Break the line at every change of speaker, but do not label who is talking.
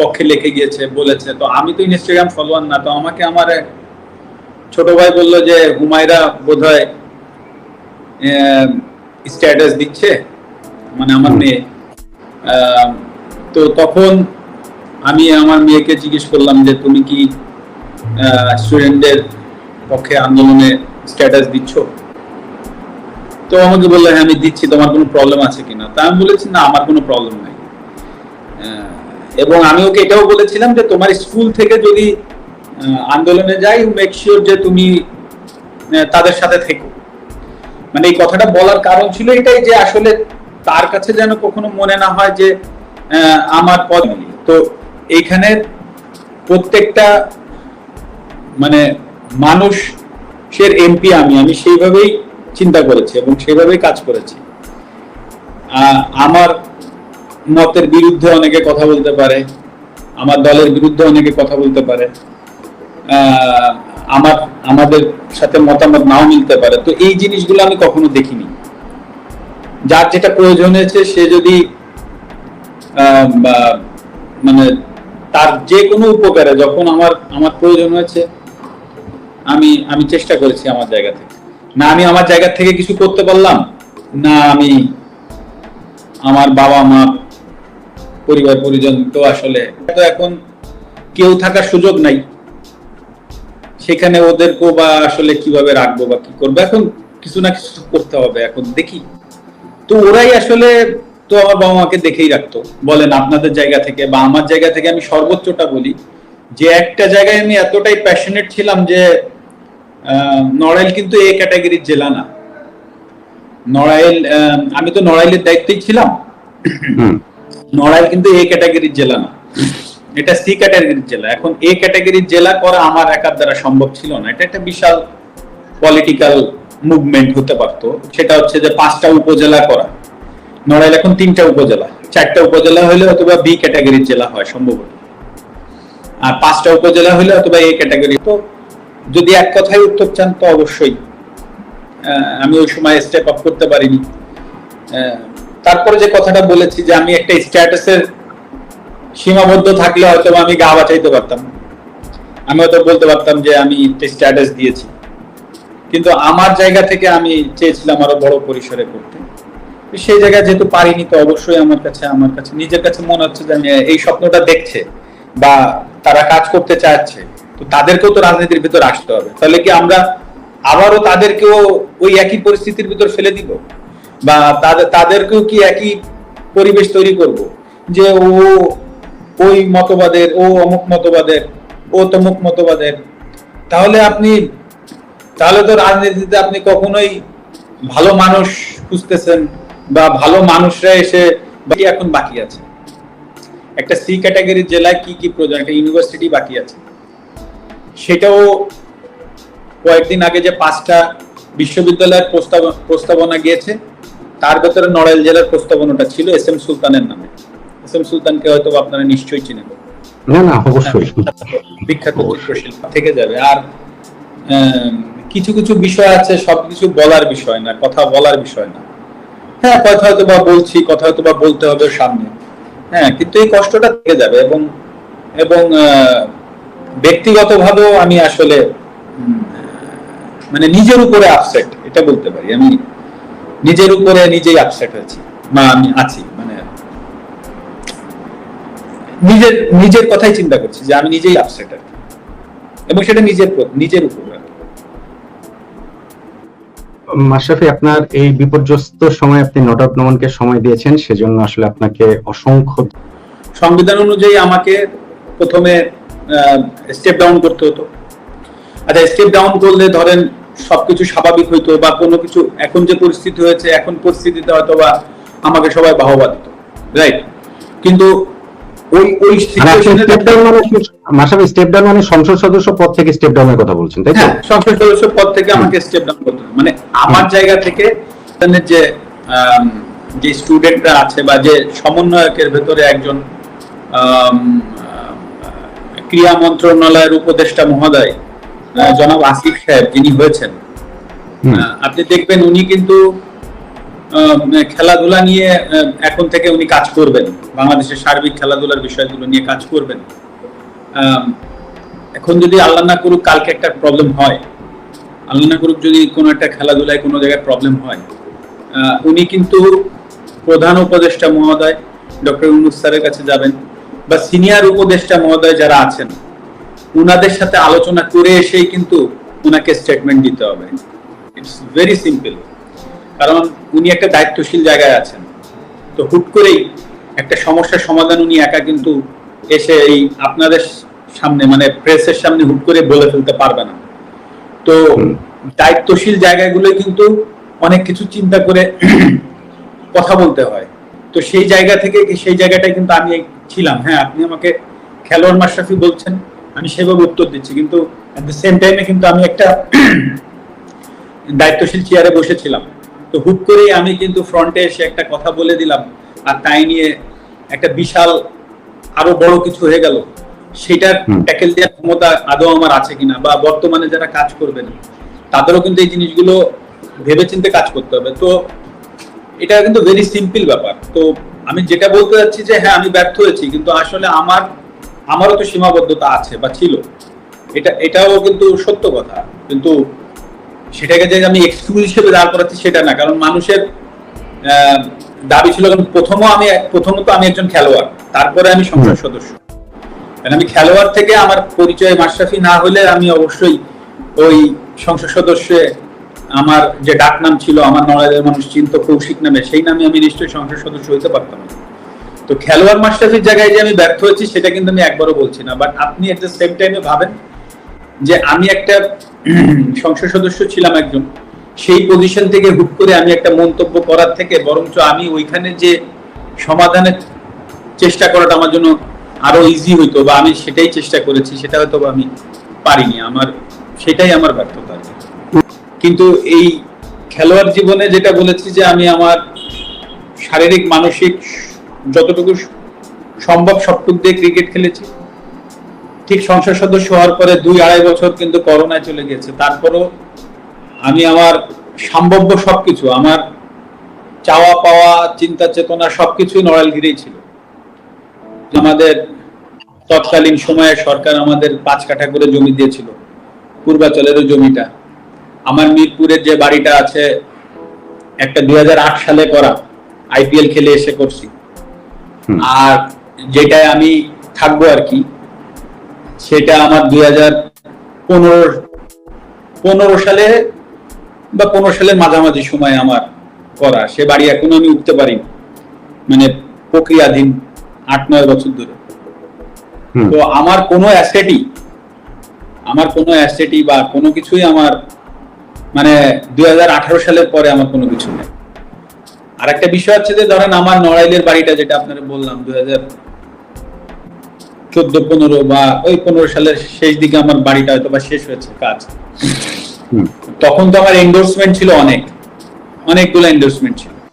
পক্ষে লিখে গিয়েছে, বলেছে। তো আমি তো ইনস্টাগ্রাম ফলোয়ার না, তো আমাকে আমার ছোট ভাই বলল যে, হুমায়রা বোধহয় স্ট্যাটাস দিচ্ছে মানে আমার মেয়ে। তো তখন আমি আমার মেয়েকে জিজ্ঞেস করলাম যে, তুমি কি স্টুডেন্টদের পক্ষে আন্দোলনে স্ট্যাটাস দিচ্ছ? তো আমাকে বলল হ্যাঁ আমি দিচ্ছি, তোমার কোনো প্রবলেম আছে কিনা? তা আমি বলেছি, না, আমার কোনো প্রবলেম নাই। এবং আমি ওকে এটাও বলেছিলাম যে তোমার স্কুল থেকে যদি আন্দোলনে যাই মেক শিওর যে তুমি তাদের সাথে থেকো। মানে এই কথাটা বলার কারণ ছিল এটাই যে আসলে তার কাছে যেন কখনো মনে না হয় যে আমার পদ তো এইখানে প্রত্যেকটা মানে মানুষের এমপি আমি আমি সেইভাবেই চিন্তা করেছি এবং সেইভাবেই কাজ করেছি। আমার মতের বিরুদ্ধে অনেকে কথা বলতে পারে, আমার দলের বিরুদ্ধে অনেকে কথা বলতে পারে আমার, আমাদের সাথে মতামত নাও মিলতে পারে। তো এই জিনিসগুলো আমি কখনো দেখিনি। যার যেটা প্রয়োজন হয়েছে, সে যদি মানে তার যে কোনো উপকারে, যখন আমার আমার প্রয়োজন হয়েছে, আমি আমি চেষ্টা করেছি আমার জায়গা থেকে। না আমি আমার জায়গা থেকে কিছু করতে পারলাম, না আমি আমার বাবা মা পরিবার, পরিজন তো আসলে তো এখন কেউ থাকার সুযোগ নাই। সেখানে ওদেরকেও বা আসলে কীভাবে রাখব বা কি করব? এখন কিছু না কিছু করতে হবে, এখন দেখি। তো ওরাই আসলে তো আমার বাবা মাকে দেখেই রাখতো। বলেন আপনাদের জায়গা থেকে বা আমার জায়গা থেকে আমি সর্বোচ্চটা বলি যে একটা জায়গায় আমি এতটাই প্যাশনেট ছিলাম যে নড়াইল কিন্তু এ ক্যাটাগরির জেলা না। নড়াইল আমি তো নড়াইলের দায়িত্বেই ছিলাম। নড়াইল কিন্তু এ ক্যাটাগরির জেলা না। এটা সি ক্যাটাগরির জেলা। এখন এ ক্যাটাগরির জেলা করা আমার একার দ্বারা সম্ভব ছিল না। এটা একটা বিশাল পলিটিক্যাল মুভমেন্ট হতে পারতো। সেটা হচ্ছে যে পাঁচটা উপজেলা করা। নড়াইল এখন তিনটা উপজেলা। চারটা উপজেলা হলে অথবা বি ক্যাটাগরির জেলা হয় সম্ভবত। আর পাঁচটা উপজেলা হলে অথবা এ ক্যাটাগরি। তো যদি এক কথায় উত্তর চান, তো অবশ্যই। আমি ওই সময় স্টেপ আপ করতে পারিনি। তারপরে যে কথাটা বলেছি যে আমি একটা স্ট্যাটাসের সীমাবদ্ধ থাকলে হয়তো আমি গা বাঁচাইতে পারতাম। আমি হয়তো বলতে পারতাম যে আমি স্ট্যাটাস দিয়েছি। কিন্তু আমার জায়গা থেকে আমি চেয়েছিলাম আরও বড় পরিসরে করতে। সেই জায়গায় যেহেতু পারিনি, তো অবশ্যই আমার কাছে আমার কাছে, নিজের কাছে মনে হচ্ছে যে এই স্বপ্নটা দেখছে বা তারা কাজ করতে চাচ্ছে, তো তাদেরকেও তো রাজনীতির ভিতর আসতে হবে। তাহলে কি আমরা আবারও তাদেরকেও ওই একই পরিস্থিতির ভিতর ফেলে দিব? বা তাদের, তাদেরকেও কি একই পরিবেশ তৈরি করব? যে ও, ওই মতবাদের, ও অমুক মতবাদের, ও তমুক মতবাদের। তাহলে আপনি, তাহলে তো রাজনীতিতে আপনি কখনোই ভালো মানুষ খুঁজতেছেন বা ভালো মানুষরা এসে এখন বাকি আছে। একটা সি ক্যাটাগরির জেলায় কি কি প্রয়োজন একটা ইউনিভার্সিটি বাকি আছে। সেটাও কয়েকদিন আগে যে পাঁচটা বিশ্ববিদ্যালয়ের প্রস্তাব প্রস্তাবনা গিয়েছে। তার ভেতরে নড়াইল জেলার প্রস্তাবনাটা ছিল এস এম সুলতানের নামে। এস এম সুলতানকে হয়তো আপনারা নিশ্চয়ই চিনেন।
না না অবশ্যই।
বিখ্যাত চিত্রশিল্পী থেকে যাবে। আর কিছু কিছু বিষয় আছে সবকিছু বলার বিষয় না কথা বলার বিষয় না। হ্যাঁ কথা হয়তো বা বলছি কথা হয়তো বা বলতে হবে সামনে। হ্যাঁ কিন্তু এই কষ্টটা থেকে যাবে এবং এবং ব্যক্তিগতভাবেও আমি আসলে মানে নিজের উপরে আপসেট এটা বলতে পারি। আমি নিজের উপরে নিজেই আপসেট হয়েছি। বা আমি আছি মানে নিজের নিজের কথাই চিন্তা করছি যে আমি নিজেই আপসেট আর এবং সেটা নিজের নিজের উপর
মাশরাফি আপনার এই বিপর্যস্ত সময় আপনি নট আউট নমনকে সময় দিয়েছেন সেজন্য আসলে আপনাকে অসংখ্য
সংবিধান অনুযায়ী আমাকে প্রথমে স্টেপ ডাউন করতে হতো। আচ্ছা স্টেপ ডাউন করলে ধরেন সবকিছু স্বাভাবিক হইতো বা কোনো কিছু এখন যে পরিস্থিতি হয়েছে এখন পরিস্থিতিতে হয়তো বা আমাকে সবাই বাহবা দিত রাইট কিন্তু ওই ওই
মানে স্টেপ ডাউন মানে মাশরাফি স্টেপ ডাউন মানে সংসদ সদস্য পদ থেকে স্টেপ ডাউনের কথা বলছেন তাই
হ্যাঁ সংসদ সদস্য পদ থেকে আমাকে স্টেপ ডাউন করতে মানে আমার জায়গা থেকে এখানে যে আম, যে স্টুডেন্টরা আছে বা যে সমন্বয়কের ভেতরে একজন ক্রীড়া মন্ত্রণালয়ের উপদেষ্টা মহোদয় জনাব আসিফ সাহেব যিনি হয়েছেন। আপনি দেখবেন উনি কিন্তু খেলাধুলা নিয়ে এখন থেকে উনি কাজ করবেন। বাংলাদেশের সার্বিক খেলাধুলার বিষয়গুলো নিয়ে কাজ করবেন। এখন যদি আল্লাহ না করুক কালকে একটা প্রবলেম হয়। আল্লাহ না করুক যদি কোনো একটা খেলাধুলায় কোনো জায়গায় প্রবলেম হয়। আহ, উনি কিন্তু প্রধান উপদেষ্টা মহোদয় ডক্টর ইউনুস স্যারের কাছে যাবেন বা সিনিয়র উপদেষ্টা মহোদয় যারা আছেন। উনাদের সাথে আলোচনা করে এসেই কিন্তু উনাকে স্টেটমেন্ট দিতে হবে। ইটস ভেরি সিম্পল কারণ উনি একটা দায়িত্বশীল জায়গায় আছেন। তো হুট করেই একটা সমস্যার সমাধান উনি একা কিন্তু এসে এই আপনাদের সামনে মানে প্রেসের সামনে হুট করে বলে ফেলতে পারবে না। তো। দায়িত্বশীল জায়গাগুলো কিন্তু অনেক কিছু চিন্তা করে কথা বলতে হয়। তো সেই জায়গা থেকে সেই জায়গাটায় কিন্তু আমি ছিলাম। হ্যাঁ আপনি আমাকে খেলোয়াড় মাশরাফি বলছেন। আমি সেভাবে উত্তর দিচ্ছি কিন্তু অ্যাট দ্য সেম টাইমে কিন্তু আমি একটা দায়িত্বশীল চেয়ারে বসেছিলাম। তো হুট করেই আমি কিন্তু ফ্রন্টে এসে একটা কথা বলে দিলাম আর তাই নিয়ে একটা বিশাল আরও বড় কিছু হয়ে গেল। সেটার ট্যাকেল দেওয়ার ক্ষমতা আদৌ আমার আছে কিনা বা বর্তমানে যারা কাজ করবেন তাদেরও কিন্তু এই জিনিসগুলো ভেবেচিন্তে কাজ করতে হবে। তো এটা কিন্তু ভেরি সিম্পল ব্যাপার। তো আমি যেটা বলতে চাচ্ছি যে হ্যাঁ আমি ব্যর্থ হয়েছি কিন্তু আসলে আমার আমারও তো সীমাবদ্ধতা আছে বা ছিল। এটা এটাও কিন্তু সত্য কথা। কিন্তু সেটাকে যে আমি এক্সকিউজ হিসেবে দাঁড় করাচ্ছি সেটা না। কারণ মানুষের দাবি ছিল কারণ প্রথমও আমি প্রথমত আমি একজন খেলোয়াড়। তারপরে আমি সংসদ সদস্য। কারণ আমি খেলোয়াড় থেকে আমার পরিচয় মাশরাফি না হলে আমি অবশ্যই ওই সংসদ সদস্যে আমার যে ডাক নাম ছিল আমার নড়াইলের মানুষ চিন্ত কৌশিক নামে সেই নামে আমি নিশ্চয়ই সংসদ সদস্য হইতে পারতাম না। তো খেলোয়াড় মাশরাফির জায়গায় যে আমি ব্যর্থ হয়েছি, সেটা কিন্তু আমি একবারও বলছি না। বাট আপনি এট দ্য সেম টাইমে ভাবেন যে আমি একটা সংসদ সদস্য ছিলাম একজন। সেই পজিশন থেকে হুট করে আমি একটা মন্তব্য করার থেকে বরঞ্চ আমি ওইখানে যে সমাধানের চেষ্টা করাটা আমার জন্য আরও ইজি হইতো বা আমি সেটাই চেষ্টা করেছি, সেটা হয়তো আমি পারিনি। আমার, সেটাই আমার ব্যর্থতা। কিন্তু এই খেলোয়াড় জীবনে যেটা বলেছি যে আমি আমার শারীরিক, মানসিক যতটুকু সম্ভব সবটুকু দিয়ে ক্রিকেট খেলেছি। ঠিক সংসদ সদস্য হওয়ার পরে দুই আড়াই বছর কিন্তু করোনায় চলে গেছে তারপরও আমি আমার সম্ভাব্য সবকিছু, আমার চাওয়া পাওয়া, চিন্তা চেতনা সবকিছুই নড়াল ঘিরেই ছিল। আমাদের তৎকালীন সময়ে সরকার আমাদের পাঁচ কাঠা করে জমি দিয়েছিল, পূর্বাচলেরও জমিটা। আমার মিরপুরের যে বাড়িটা আছে, একটা দুই হাজার আট সালে করা আইপিএল খেলে এসে করছি। আর যেটায় আমি থাকব আর কি সেটা আমার দুই হাজার পনেরো পনেরো সালে বা পনেরো সালের মাঝামাঝি সময় আমার করা। সে বাড়ি এখনও আমি উঠতে পারি মানে প্রক্রিয়াধীন আট নয় বছর ধরে। তো আমার কোনো অ্যাসেটই আমার কোনো অ্যাসেটই বা কোনো কিছুই আমার মানে দুই হাজার আঠারো সালের পরে আমার কোনো কিছু নেই। আর একটা বিষয় হচ্ছে যে ধরেন আমার নড়াইলের বাড়িটা যেটা আপনারা বললাম দুই হাজার চোদ্দ পনেরো বা ওই পনেরো সালের শেষ দিকে আমার বাড়িটা হয়তো বা শেষ হয়েছে কাজ
হুম।
তখন তো আমার এন্ডোর্সমেন্ট ছিল অনেক অনেকগুলো এন্ডোর্সমেন্ট ছিল